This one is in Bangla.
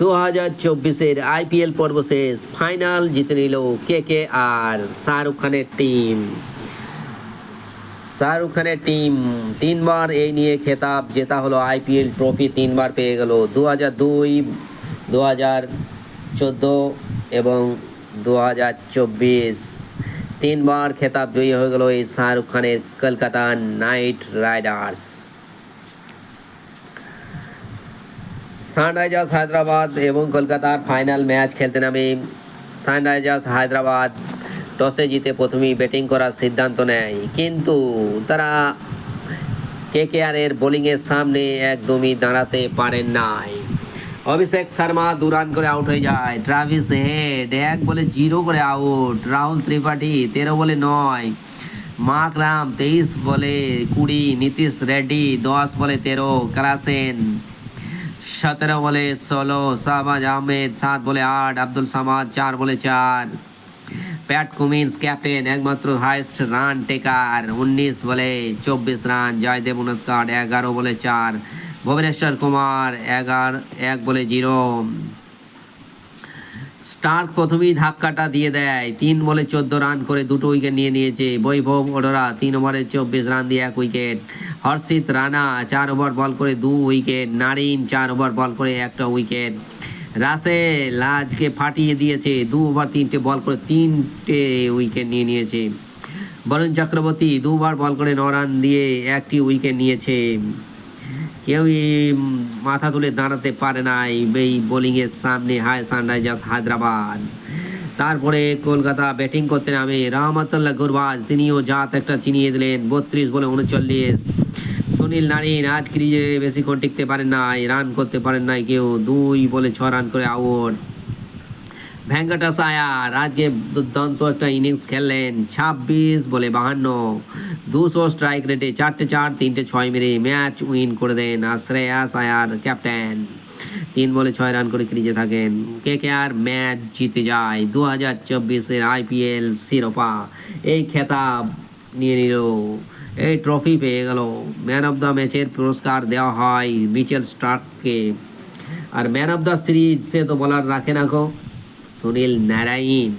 দু হাজার চব্বিশের আইপিএল পর্ব শেষ। ফাইনাল জিতে নিল কে কে আর শাহরুখ খানের টিম। শাহরুখ খানের টিম তিনবার এই নিয়ে খেতাব, জেতা হলো আইপিএল ট্রফি, তিনবার পেয়ে গেল দু হাজার দুই দু হাজার চোদ্দ এবং দু হাজার চব্বিশ। তিনবার খেতাব জয়ী হয়ে গেল এই শাহরুখ খানের Kolkata Knight Riders. Sunrisers Hyderabad এবং কলকাতার ফাইনাল ম্যাচ খেলতে নামে সানরাইজার্স হায়দ্রাবাদ টসে জিতে প্রথমেই ব্যাটিং করার সিদ্ধান্ত নেয়। কিন্তু তারা কে কে এর বোলিংয়ের সামনে একদমই দাঁড়াতে পারেন নাই। অভিষেক শর্মা দু রান করে আউট হয়ে যায়। ট্রাভিস হেড এক বলে জিরো করে আউট। রাহুল ত্রিপাঠী তেরো বলে নয়। মার্ক রাম তেইশ বলে কুড়ি। নীতিশ রেড্ডি দশ বলে তেরো। কালাসেন সতেরো বলে ষোলো শাহবাজ আহমেদ, সাত বলে আট, আব্দুল সামাদ চার বলে চার। প্যাট কুমিন্স ক্যাপ্টেন, একমাত্র হাইস্ট রান টেকার, উনিশ বলে চব্বিশ রান, জয়দেব উনৎকার এগারো বলে চার, ভুবনেশ্বর কুমার এগারো, এক বলে জিরো। স্টার্ক প্রথমেই ধাক্কাটা দিয়ে দেয়। তিন বলে চোদ্দ রান করে দুটো উইকেট নিয়ে নিয়েছে বৈভব ওডরা। তিন ওভারে চব্বিশ রান দিয়ে এক উইকেট। হর্ষিত রানা চার ওভার বল করে দু উইকেট। নারিন চার ওভার বল করে একটা উইকেট। রাসেল আজকে ফাটিয়ে দিয়েছে। দু ওভার তিনটে বল করে তিনটে উইকেট নিয়ে নিয়েছে। বরুণ চক্রবর্তী দুবার বল করে ন রান দিয়ে একটি উইকেট নিয়েছে। কেউই মাথা তুলে দাঁড়াতে পারে নাই এই বোলিংয়ের সামনে হায় সানরাইজার্স হায়দ্রাবাদ। তারপরে কলকাতা ব্যাটিং করতে নামে রহমতুল্লাহ গুরবাজ, তিনিও জাত একটা চিনিয়ে দিলেন, বত্রিশ বলে উনচল্লিশ। সুনীল নারিন আজ ক্রিজে বেশিক্ষণ টিকতে পারেন নাই রান করতে পারেন নাই কেউ, দুই বলে ছ রান করে আউট ভেঙ্কটাস আয়ার আজকে দুর্দান্ত একটা ইনিংস খেললেন, ছাব্বিশ বলে বাহান্ন। দুশো স্ট্রাইক রেটে চারটে চার, তিনটে ছয় মেরে ম্যাচ উইন করে দেন আর শ্রেয়াস আয়ার ক্যাপ্টেন তিন বলে ছয় রান করে ক্রিজে থাকেন। কে কে আর ম্যাচ জিতে যায় দু হাজার চব্বিশের আইপিএল শিরোপা। এই খেতাব নিয়ে নিল, এই ট্রফি পেয়ে গেল। ম্যান অফ দ্য ম্যাচের পুরস্কার দেওয়া হয় মিচেল স্টার্ককে। আর ম্যান অফ দ্য সিরিজ সে তো বলার রাখে না গো। সুনীল নারায়ণ